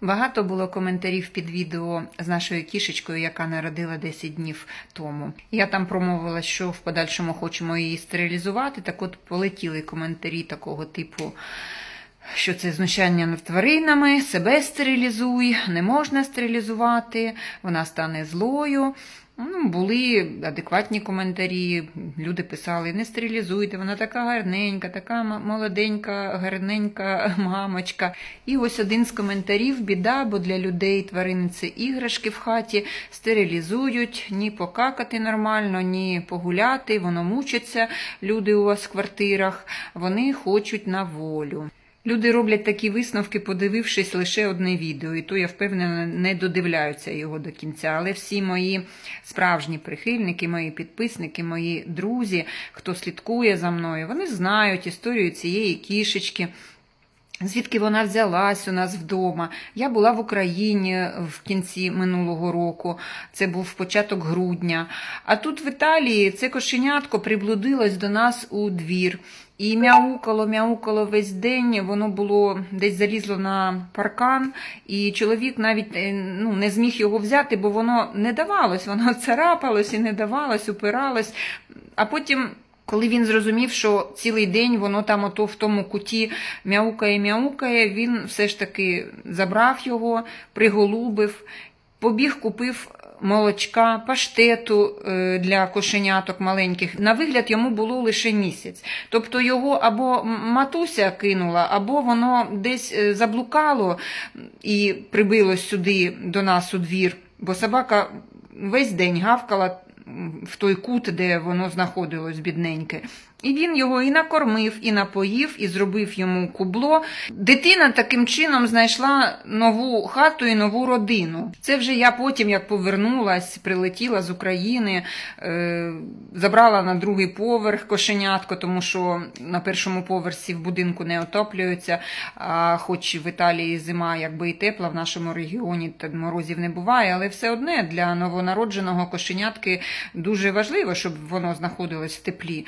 Багато було коментарів під відео з нашою кішечкою, яка народила 10 днів тому. Я там промовила, що в подальшому хочемо її стерилізувати. Так от полетіли коментарі такого типу. Що це знущання над тваринами, себе стерилізуй, не можна стерилізувати, вона стане злою. Ну, були адекватні коментарі. Люди писали: не стерилізуйте, вона така гарненька, така молоденька, гарненька мамочка. І ось один з коментарів: біда, бо для людей тварини це іграшки в хаті, стерилізують, ні покакати нормально, ні погуляти, воно мучиться. Люди у вас в квартирах, вони хочуть на волю. Люди роблять такі висновки, подивившись лише одне відео, і то я впевнена, не додивляються його до кінця. Але всі мої справжні прихильники, мої підписники, мої друзі, хто слідкує за мною, вони знають історію цієї кішечки. Звідки вона взялась у нас вдома? Я була в Україні в кінці минулого року, це був початок грудня. А тут в Італії це кошенятко приблудилось до нас у двір. І мяукало, мяукало весь день, воно було десь залізло на паркан, і чоловік навіть е, ну, не зміг його взяти, бо воно не давалось, воно царапалось і не давалось, упиралось. А потім коли він зрозумів, що цілий день воно там ото в тому куті мяукає, мяукає, він все ж таки забрав його, приголубив, побіг, купив молочка, паштету е, для кошеняток маленьких. На вигляд йому було лише місяць. Тобто його або матуся кинула, або воно десь е, заблукало і прибилось сюди до нас у двір, бо собака весь день гавкала в той кут, де воно знаходилось бідненьке. І він його і накормив, і напоїв, і зробив йому кубло. Дитина таким чином знайшла нову хату і нову родину. Це вже я потім, як повернулась, прилетіла з України, е, забрала на другий поверх кошенятко, тому що на першому поверсі в будинку не отоплюються. А хоч в Італії зима якби і тепла, в нашому регіоні та морозів не буває, але все одне для новонародженого кошенятки дуже важливо, щоб воно знаходилось в теплі.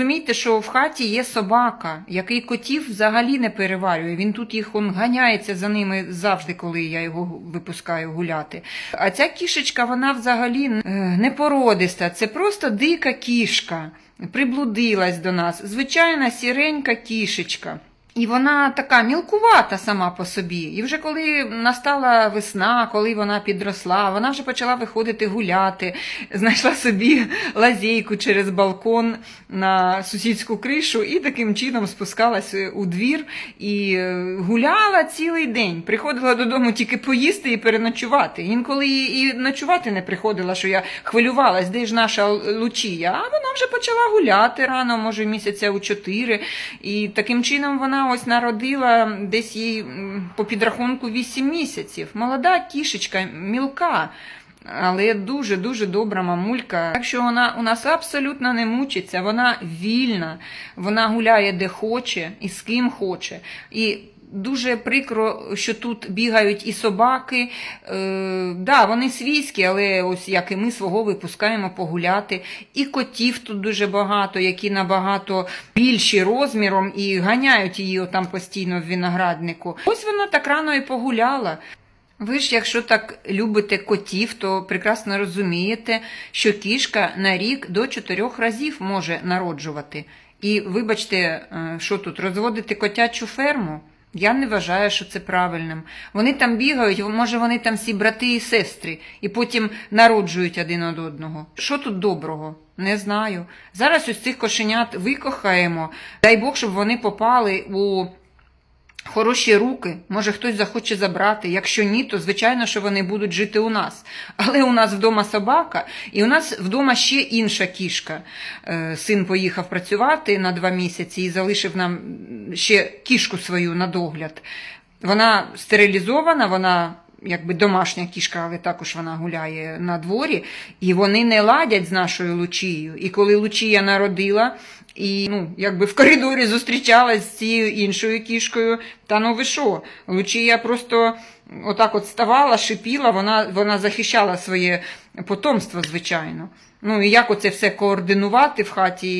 Зрозумійте, що в хаті є собака, який котів взагалі не переварює. Він тут їх он ганяється за ними завжди, коли я його випускаю гуляти. А ця кішечка, вона взагалі е, не породиста, це просто дика кішка. Приблудилась до нас. Звичайна сіренька кішечка. І вона така мілкувата сама по собі. І вже коли настала весна, коли вона підросла, вона вже почала виходити гуляти, знайшла собі лазейку через балкон на сусідську кришу і таким чином спускалась у двір і е, гуляла цілий день. Приходила додому тільки поїсти і переночувати. Інколи і ночувати не приходила, що я хвилювалась, де ж наша Лучія. А вона вже почала гуляти рано, може місяця у чотири. І таким чином вона ось народила десь їй по підрахунку 8 місяців. Молода кішечка, мілка. Але дуже-дуже добра мамулька. Так що вона у нас абсолютно не мучиться, вона вільна, вона гуляє де хоче і з ким хоче. І дуже прикро, що тут бігають і собаки. Е, да, вони свійські, але ось як і ми свого випускаємо погуляти. І котів тут дуже багато, які набагато більші розміром і ганяють її там постійно в винограднику. Ось вона так рано і погуляла. Ви ж, якщо так любите котів, то прекрасно розумієте, що кішка на рік до чотирьох разів може народжувати. І вибачте, е, що тут розводити котячу ферму? Я не вважаю, що це правильним. Вони там бігають, може вони там всі брати і сестри, і потім народжують один од одного. Що тут доброго? Не знаю. Зараз ось цих кошенят викохаємо. Дай Бог, щоб вони попали у хороші руки, може хтось захоче забрати. Якщо ні, то звичайно, що вони будуть жити у нас. Але у нас вдома собака, і у нас вдома ще інша кішка. Е, Син поїхав працювати на два місяці і залишив нам ще кішку свою на догляд. Вона стерилізована, вона. Якби домашня кішка, але також вона гуляє на дворі, і вони не ладять з нашою Лучією. І коли Лучія народила, і ну, якби в коридорі зустрічалась з цією іншою кішкою, та ну ви що? Лучія просто отак от ставала, шипіла, вона, вона захищала своє потомство, звичайно. Ну і як оце все координувати в хаті?